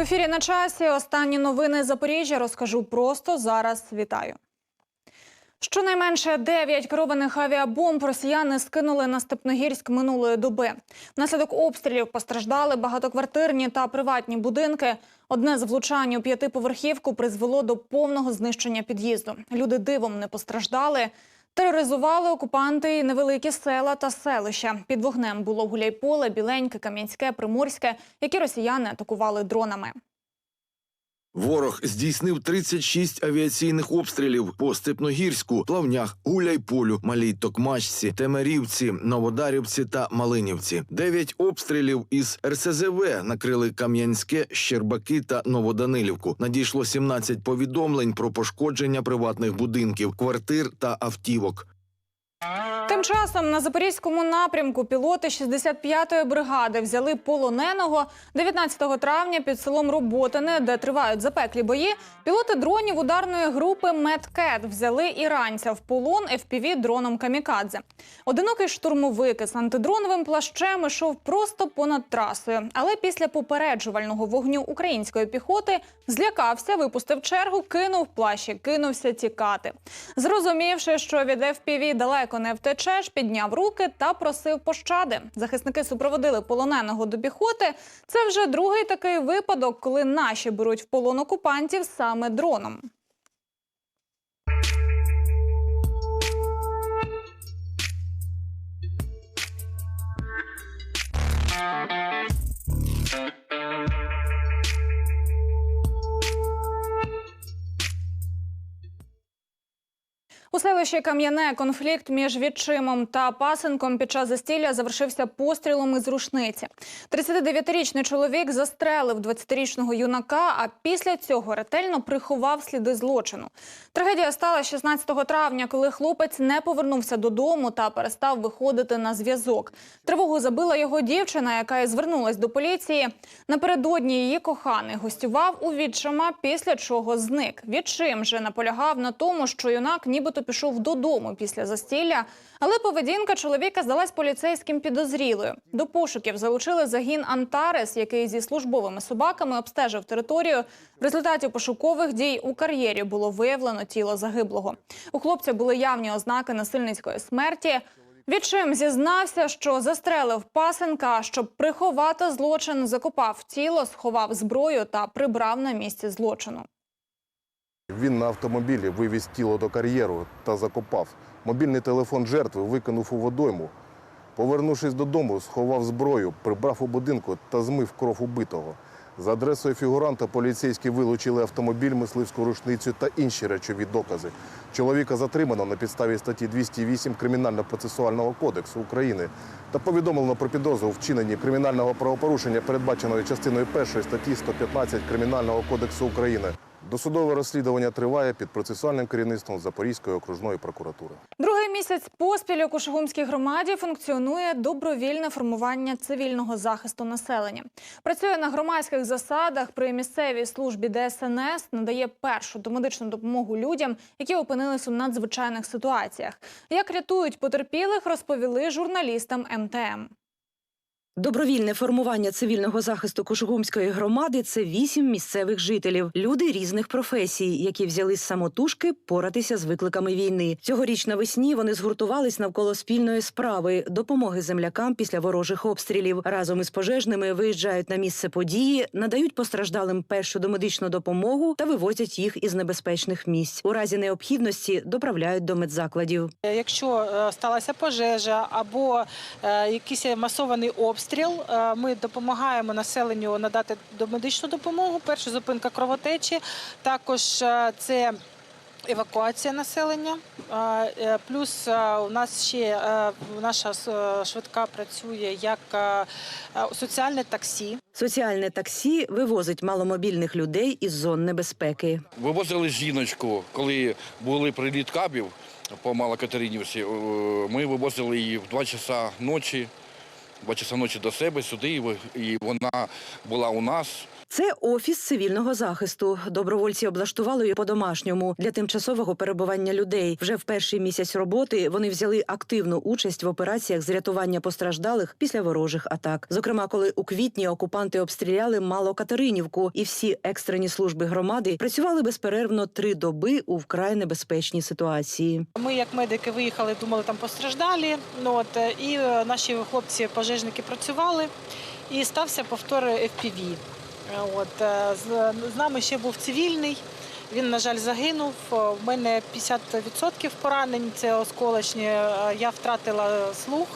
В ефірі на часі. Останні новини Запоріжжя розкажу просто зараз. Вітаю. Щонайменше 9 керованих авіабомб росіяни скинули на Степногірськ минулої доби. Внаслідок обстрілів постраждали багатоквартирні та приватні будинки. Одне з влучань у п'ятиповерхівку призвело до повного знищення під'їзду. Люди дивом не постраждали. Тероризували окупанти невеликі села та селища. Під вогнем було Гуляйполе, Біленьке, Кам'янське, Приморське, які росіяни атакували дронами. Ворог здійснив 36 авіаційних обстрілів по Степногірську, Плавнях, Гуляйполю, Малій Токмачці, Темерівці, Новодарівці та Малинівці. Дев'ять обстрілів із РСЗВ накрили Кам'янське, Щербаки та Новоданилівку. Надійшло 17 повідомлень про пошкодження приватних будинків, квартир та автівок. Тим часом на запорізькому напрямку пілоти 65-ї бригади взяли полоненого 19 травня під селом Роботине, де тривають запеклі бої. Пілоти дронів ударної групи Медкет взяли іранця в полон fpv дроном Камікадзе. Одинокий штурмовик із антидроновим плащем ішов просто понад трасою, але після попереджувального вогню української піхоти злякався, випустив чергу, кинув плащ і кинувся тікати. Зрозумівши, що від FPV далеко не втечеш, підняв руки та просив пощади. Захисники супроводили полоненого до піхоти. Це вже другий такий випадок, коли наші беруть в полон окупантів саме дроном. У селищі Кам'яне конфлікт між відчимом та пасенком під час застілля завершився пострілом із рушниці. 39-річний чоловік застрелив 20-річного юнака, а після цього ретельно приховав сліди злочину. Трагедія стала 16 травня, коли хлопець не повернувся додому та перестав виходити на зв'язок. Тривогу забила його дівчина, яка і звернулась до поліції. Напередодні її коханий гостював у відчима, після чого зник. Відчим же наполягав на тому, що юнак нібито пішов додому після застілля, але поведінка чоловіка здалась поліцейським підозрілою. До пошуків залучили загін Антарес, який зі службовими собаками обстежив територію. В результаті пошукових дій у кар'єрі було виявлено тіло загиблого. У хлопця були явні ознаки насильницької смерті. Відчим зізнався, що застрелив пасенка, щоб приховати злочин, закопав тіло, сховав зброю та прибрав на місці злочину. Він на автомобілі вивіз тіло до кар'єру та закопав. Мобільний телефон жертви викинув у водойму. Повернувшись додому, сховав зброю, прибрав у будинку та змив кров убитого. За адресою фігуранта поліцейські вилучили автомобіль, мисливську рушницю та інші речові докази. Чоловіка затримано на підставі статті 208 Кримінально-процесуального кодексу України та повідомлено про підозру у вчиненні кримінального правопорушення, передбаченої частиною 1 статті 115 Кримінального кодексу України. Досудове розслідування триває під процесуальним керівництвом Запорізької окружної прокуратури. Другий місяць поспіль у Кушугумській громаді функціонує добровільне формування цивільного захисту населення. Працює на громадських засадах при місцевій службі ДСНС, надає першу домедичну допомогу людям, які опинились у надзвичайних ситуаціях. Як рятують потерпілих, розповіли журналістам МТМ. Добровільне формування цивільного захисту Кушугумської громади це вісім місцевих жителів, люди різних професій, які взяли з самотужки поратися з викликами війни. Цьогоріч навесні вони згуртувались навколо спільної справи допомоги землякам після ворожих обстрілів. Разом із пожежними виїжджають на місце події, надають постраждалим першу домедичну допомогу та вивозять їх із небезпечних місць. У разі необхідності доправляють до медзакладів. Якщо е, сталася пожежа або е, якийсь масований обстріл, е, ми допомагаємо населенню надати домедичну допомогу. Перша зупинка кровотечі, також е, це евакуація населення. Е, Плюс у нас ще наша швидка працює як соціальне таксі. Соціальне таксі вивозить маломобільних людей із зон небезпеки. Вивозили жіночку, коли були приліт кабів по Малокатеринівці. Ми вивозили її в 2 часа ночі, 2 часа ночі до себе сюди, і вона була у нас. Це офіс цивільного захисту. Добровольці облаштували його по-домашньому для тимчасового перебування людей. Вже в перший місяць роботи вони взяли активну участь в операціях з рятування постраждалих після ворожих атак. Зокрема, коли у квітні окупанти обстріляли Малокатеринівку, і всі екстрені служби громади працювали безперервно три доби у вкрай небезпечній ситуації. Ми, як медики, виїхали, думали, там постраждалі. Ну, от, і е, наші хлопці-пожежники працювали, і стався повтор FPV. Е, От, е, з, з нами ще був цивільний. Він, на жаль, загинув. У мене 50% поранень, це осколочні. Е, Я втратила слух.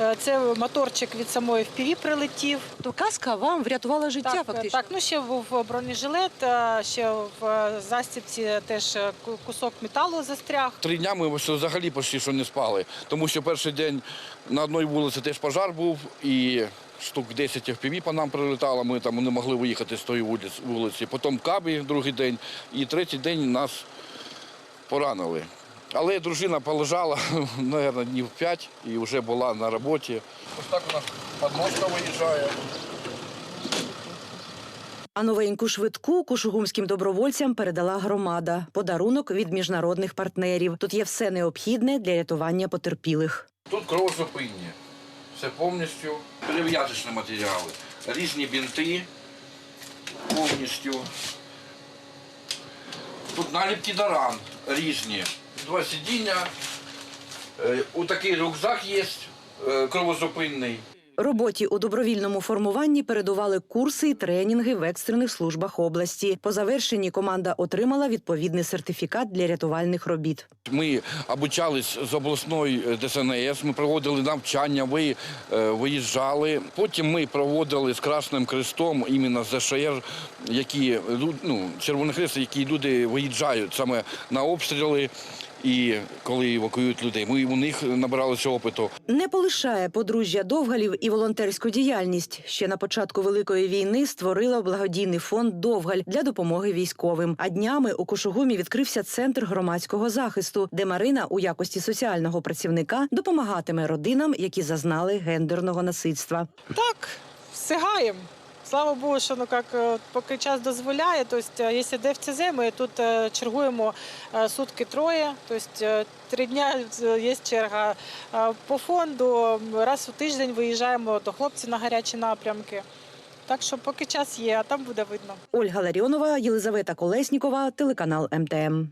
Е, Це моторчик від самої FPV прилетів. То казка вам врятувала життя так, так, ну ще був бронежилет, е, ще в е, застібці теж е, кусок металу застряг. Три дня ми взагалі почти що не спали, тому що перший день на одній вулиці теж пожар був і штук 10 FPV по нам прилетало, ми там не могли виїхати з тої вулиці-. Потім кабі другий день, і третій день нас поранили. Але дружина полежала, мабуть, днів 5 і вже була на роботі. Ось так у нас подножка виїжджає. А новеньку швидку кушугумським добровольцям передала громада. Подарунок від міжнародних партнерів. Тут є все необхідне для рятування потерпілих. Тут кровозупинні. Все повністю перев'язочні матеріали. Різні бінти повністю. Тут наліпки до ран різні. Два сидіння. Е, У такий рюкзак є е, кровозупинний. Роботі у добровільному формуванні передували курси і тренінги в екстрених службах області. По завершенні команда отримала відповідний сертифікат для рятувальних робіт. Ми обучались з обласної е, ДСНС, ми проводили навчання, ви, е, виїжджали. Потім ми проводили з Красним Крестом, іменно з ЗШР, які ну, Червоний Хрест, які люди виїжджають саме на обстріли і коли евакуюють людей. Ми у них набиралися опиту. Не полишає подружжя Довгалів і волонтерську діяльність. Ще на початку великої війни створила благодійний фонд Довгаль для допомоги військовим. А днями у Кошугумі відкрився центр громадського захисту, де Марина у якості соціального працівника допомагатиме родинам, які зазнали гендерного насильства. Так, встигаємо. Слава Богу, що ну як е, поки час дозволяє. Тобто, е, якщо ДФЦЗ, ми тут е, чергуємо сутки троє. Тобто е, три дня є черга по фонду. Раз у тиждень виїжджаємо до хлопців на гарячі напрямки. Так що поки час є, а там буде видно. Ольга Ларіонова, Єлизавета Колеснікова, телеканал МТМ.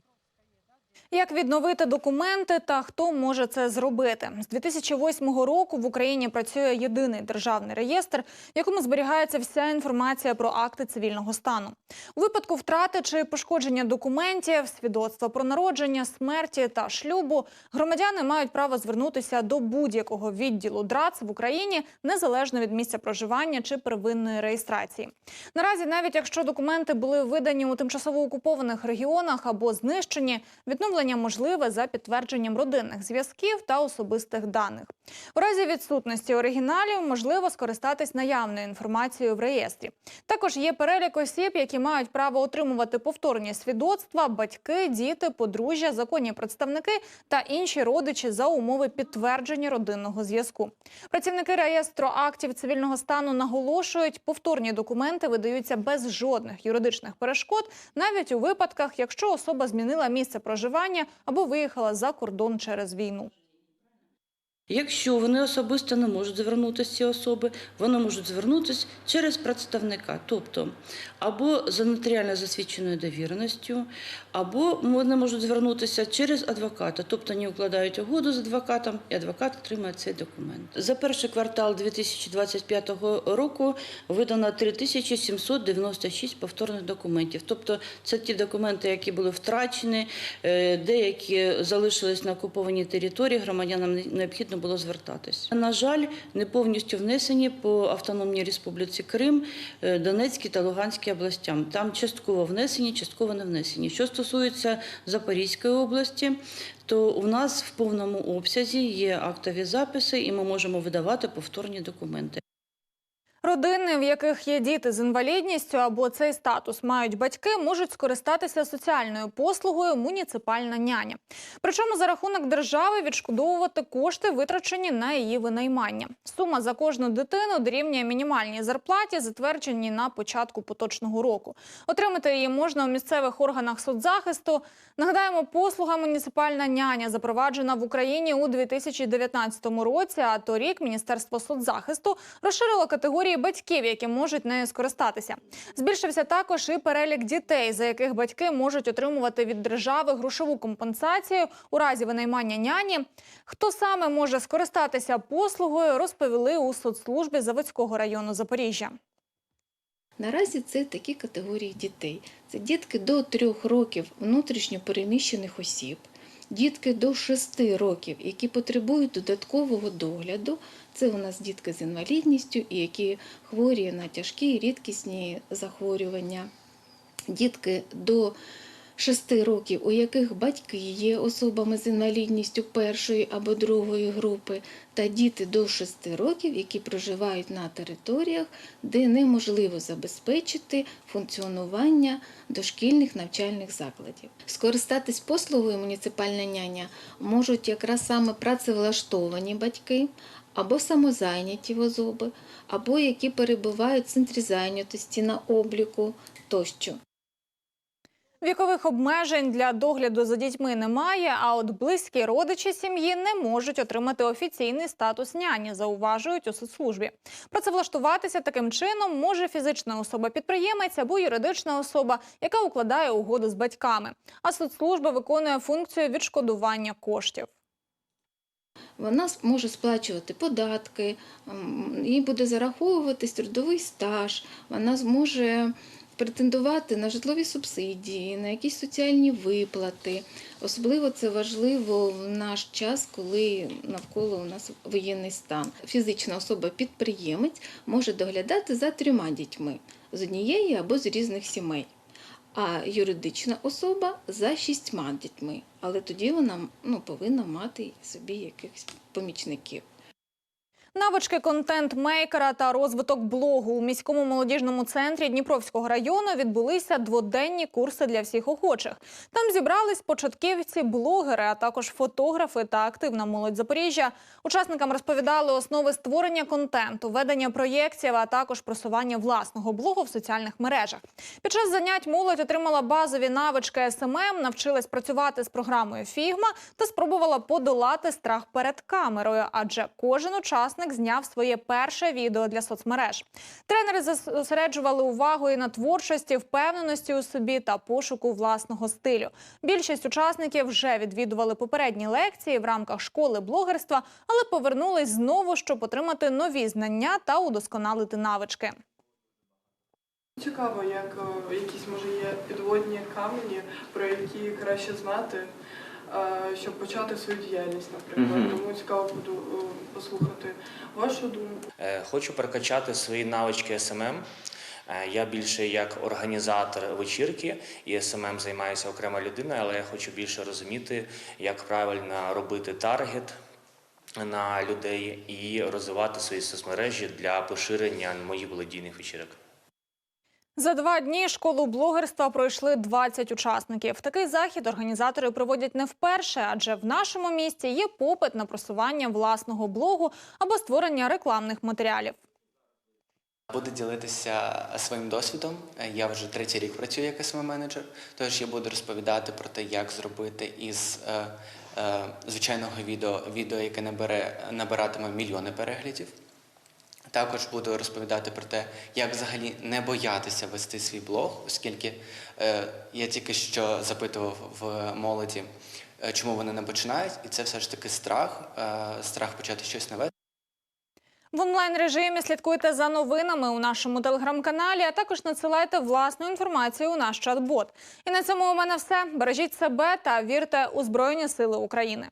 Як відновити документи та хто може це зробити? З 2008 року в Україні працює єдиний державний реєстр, в якому зберігається вся інформація про акти цивільного стану. У випадку втрати чи пошкодження документів, свідоцтва про народження, смерті та шлюбу, громадяни мають право звернутися до будь-якого відділу ДРАЦ в Україні незалежно від місця проживання чи первинної реєстрації. Наразі, навіть якщо документи були видані у тимчасово окупованих регіонах або знищені, відновлення можливе за підтвердженням родинних зв'язків та особистих даних. У разі відсутності оригіналів можливо скористатись наявною інформацією в реєстрі. Також є перелік осіб, які мають право отримувати повторні свідоцтва, батьки, діти, подружжя, законні представники та інші родичі за умови підтвердження родинного зв'язку. Працівники реєстру актів цивільного стану наголошують, повторні документи видаються без жодних юридичних перешкод, навіть у випадках, якщо особа змінила місце проживання або виїхала за кордон через війну. Якщо вони особисто не можуть звернутися ці особи, вони можуть звернутися через представника, тобто або за нотаріально засвідченою довіреністю, або вони можуть звернутися через адвоката, тобто вони укладають угоду з адвокатом, і адвокат отримає цей документ. За перший квартал 2025 року видано 3796 повторних документів. Тобто це ті документи, які були втрачені, е, деякі залишились на окупованій території, громадянам необхідно було звертатись. На жаль, не повністю внесені по Автономній Республіці Крим, е, Донецькій та Луганській областям. Там частково внесені, частково не внесені. Що стосується Запорізької області, то у нас в повному обсязі є актові записи, і ми можемо видавати повторні документи. Родини, в яких є діти з інвалідністю або цей статус мають батьки, можуть скористатися соціальною послугою муніципальна няня. Причому за рахунок держави відшкодовувати кошти, витрачені на її винаймання. Сума за кожну дитину дорівнює мінімальній зарплаті, затвердженій на початку поточного року. Отримати її можна у місцевих органах соцзахисту. Нагадаємо, послуга муніципальна няня запроваджена в Україні у 2019 році. А торік Міністерство соцзахисту розширило категорії батьків, які можуть нею скористатися. Збільшився також і перелік дітей, за яких батьки можуть отримувати від держави грошову компенсацію у разі винаймання няні. Хто саме може скористатися послугою, розповіли у соцслужбі Заводського району Запоріжжя. Наразі це такі категорії дітей. Це дітки до 3 років внутрішньо переміщених осіб, дітки до 6 років, які потребують додаткового догляду. Це у нас дітки з інвалідністю і які хворі на тяжкі і рідкісні захворювання. Дітки до 6 років, у яких батьки є особами з інвалідністю першої або другої групи, та діти до 6 років, які проживають на територіях, де неможливо забезпечити функціонування дошкільних навчальних закладів. Скористатись послугою муніципальна няня можуть якраз саме працевлаштовані батьки, або самозайняті особи, або які перебувають в центрі зайнятості на обліку тощо. Вікових обмежень для догляду за дітьми немає, а от близькі родичі сім'ї не можуть отримати офіційний статус няні, зауважують у соцслужбі. Працевлаштуватися таким чином може фізична особа-підприємець або юридична особа, яка укладає угоду з батьками. А соцслужба виконує функцію відшкодування коштів. Вона може сплачувати податки, їй буде зараховуватись трудовий стаж, вона зможе претендувати на житлові субсидії, на якісь соціальні виплати. Особливо це важливо в наш час, коли навколо у нас воєнний стан. Фізична особа-підприємець може доглядати за трьома дітьми з однієї або з різних сімей. А юридична особа за шістьма дітьми, але тоді вона ну, повинна мати собі якихось помічників. Навички контент-мейкера та розвиток блогу у міському молодіжному центрі Дніпровського району відбулися дводенні курси для всіх охочих. Там зібрались початківці, блогери, а також фотографи та активна молодь Запоріжжя. Учасникам розповідали основи створення контенту, ведення проєктів, а також просування власного блогу в соціальних мережах. Під час занять молодь отримала базові навички СММ, навчилась працювати з програмою Фігма та спробувала подолати страх перед камерою, адже кожен учасник зняв своє перше відео для соцмереж. Тренери зосереджували увагу і на творчості, впевненості у собі та пошуку власного стилю. Більшість учасників вже відвідували попередні лекції в рамках школи блогерства, але повернулись знову, щоб отримати нові знання та удосконалити навички. Цікаво, як е, якісь може є підводні камені, про які краще знати, щоб почати свою діяльність, наприклад. Тому цікаво буду е, послухати вашу думку. Е, Хочу прокачати свої навички СММ. Е, Я більше як організатор вечірки і СММ займаюся окрема людина, але я хочу більше розуміти, як правильно робити таргет на людей і розвивати свої соцмережі для поширення моїх благодійних вечірок. За два дні школу блогерства пройшли 20 учасників. Такий захід організатори проводять не вперше, адже в нашому місті є попит на просування власного блогу або створення рекламних матеріалів. Буду ділитися своїм досвідом. Я вже третій рік працюю як smm менеджер тож я буду розповідати про те, як зробити із е, е, звичайного відео відео, яке набере, набиратиме мільйони переглядів. Також буду розповідати про те, як взагалі не боятися вести свій блог, оскільки е, я тільки що запитував в молоді, е, чому вони не починають, і це все ж таки страх, е, страх почати щось нове. В онлайн режимі слідкуйте за новинами у нашому телеграм-каналі, а також надсилайте власну інформацію у наш чат-бот. І на цьому у мене все. Бережіть себе та вірте у Збройні Сили України.